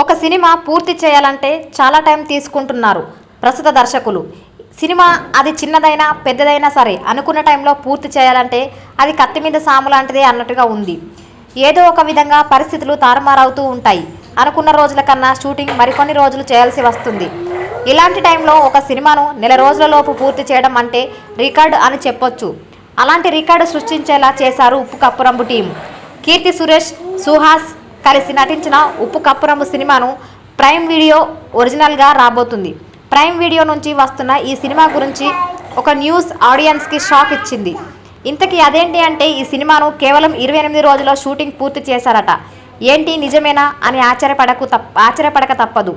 ఒక సినిమా పూర్తి చేయాలంటే చాలా టైం తీసుకుంటున్నారు ప్రస్తుత దర్శకులు. సినిమా అది చిన్నదైనా పెద్దదైనా సరే అనుకున్న టైంలో పూర్తి చేయాలంటే అది కత్తి మీద సాము లాంటిదే అన్నట్టుగా ఉంది. ఏదో ఒక విధంగా పరిస్థితులు తారుమారవుతూ ఉంటాయి. అనుకున్న రోజుల కన్నా షూటింగ్ మరికొన్ని రోజులు చేయాల్సి వస్తుంది. ఇలాంటి టైంలో ఒక సినిమాను నెల రోజులలోపు పూర్తి చేయడం అంటే రికార్డు అని చెప్పొచ్చు. అలాంటి రికార్డు సృష్టించేలా చేశారు ఉప్పు కప్పురంబు టీం. కీర్తి సురేష్ సుహాస్ కలిసి నటించిన ఉప్పు కప్పురమ్మ సినిమాను ప్రైమ్ వీడియో ఒరిజినల్గా రాబోతుంది. ప్రైమ్ వీడియో నుంచి వస్తున్న ఈ సినిమా గురించి ఒక న్యూస్ ఆడియన్స్కి షాక్ ఇచ్చింది. ఇంతకీ అదేంటి అంటే ఈ సినిమాను కేవలం ఇరవై ఎనిమిది రోజుల్లో షూటింగ్ పూర్తి చేశారట. ఏంటి నిజమేనా అని ఆశ్చర్యపడకు తప్ప ఆశ్చర్యపడక తప్పదు.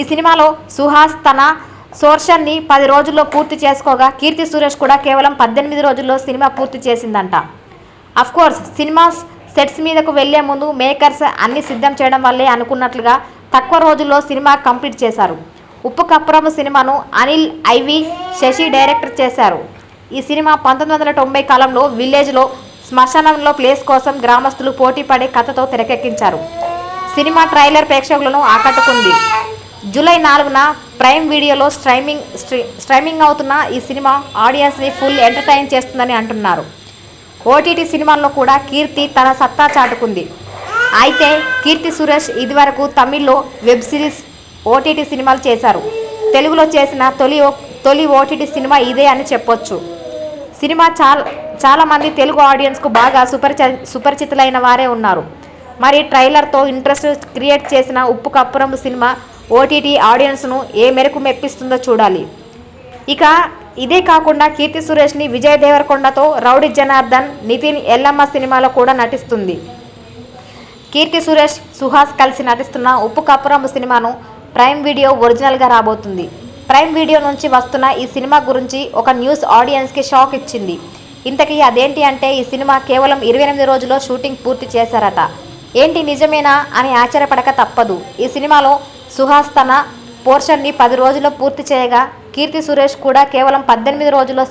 ఈ సినిమాలో సుహాస్ తన సోర్షన్ని పది రోజుల్లో పూర్తి చేసుకోగా కీర్తి సురేష్ కూడా కేవలం పద్దెనిమిది రోజుల్లో సినిమా పూర్తి చేసిందంట. అఫ్కోర్స్ సినిమాస్ సెట్స్ మీదకు వెళ్ళే ముందు మేకర్స్ అన్ని సిద్ధం చేయడం వల్లే అనుకున్నట్లుగా తక్కువ రోజుల్లో సినిమా కంప్లీట్ చేశారు. ఉప్పు కప్పురము సినిమాను అనిల్ ఐవి శశి డైరెక్టర్ చేశారు. ఈ సినిమా పంతొమ్మిది వందల తొంభై కాలంలో విలేజ్లో శ్మశానంలో ప్లేస్ కోసం గ్రామస్తులు పోటీ పడే కథతో తెరకెక్కించారు. సినిమా ట్రైలర్ ప్రేక్షకులను ఆకట్టుకుంది. జూలై నాలుగున ప్రైమ్ వీడియోలో స్ట్రైమింగ్ స్ట్రీ- స్ట్రైమింగ్ అవుతున్న ఈ సినిమా ఆడియన్స్ని ఫుల్ ఎంటర్టైన్ చేస్తుందని అంటున్నారు. ఓటీటీ సినిమాల్లో కూడా కీర్తి తన సత్తా చాటుకుంది. అయితే కీర్తి సురేష్ ఇదివరకు తమిళ్ళో వెబ్ సిరీస్ ఓటీటీ సినిమాలు చేశారు. తెలుగులో చేసిన తొలి ఓ- తొలి ఓటీటీ సినిమా ఇదే అని చెప్పొచ్చు. సినిమా చాలా చాలామంది తెలుగు ఆడియన్స్కు బాగా సుపరిచ సుపరిచితులైన వారే ఉన్నారు. మరి ట్రైలర్తో ఇంట్రెస్ట్ క్రియేట్ చేసిన ఉప్పు కప్పురం సినిమా ఓటీటీ ఆడియన్స్ను ఏ మేరకు మెప్పిస్తుందో చూడాలి. ఇక ఇదే కాకుండా కీర్తి సురేష్ని విజయ్ దేవరకొండతో రౌడీ జనార్దన్ నితిన్ ఎల్లమ్మ సినిమాలో కూడా నటిస్తుంది. కీర్తి సురేష్ సుహాస్ కలిసి నటిస్తున్న ఉప్పు కప్పురమ్మ సినిమాను ప్రైమ్ వీడియో ఒరిజినల్గా రాబోతుంది. ప్రైమ్ వీడియో నుంచి వస్తున్న ఈ సినిమా గురించి ఒక న్యూస్ ఆడియన్స్కి షాక్ ఇచ్చింది. ఇంతకీ అదేంటి అంటే ఈ సినిమా కేవలం ఇరవై ఎనిమిది రోజుల్లో షూటింగ్ పూర్తి చేశారట. ఏంటి నిజమేనా అని ఆశ్చర్యపడక తప్పదు. ఈ సినిమాలో సుహాస్ తన పోర్షన్ని పది రోజుల్లో పూర్తి చేయగా కీర్తి సురేష్ కూడా కేవలం పద్దెనిమిది రోజుల్లో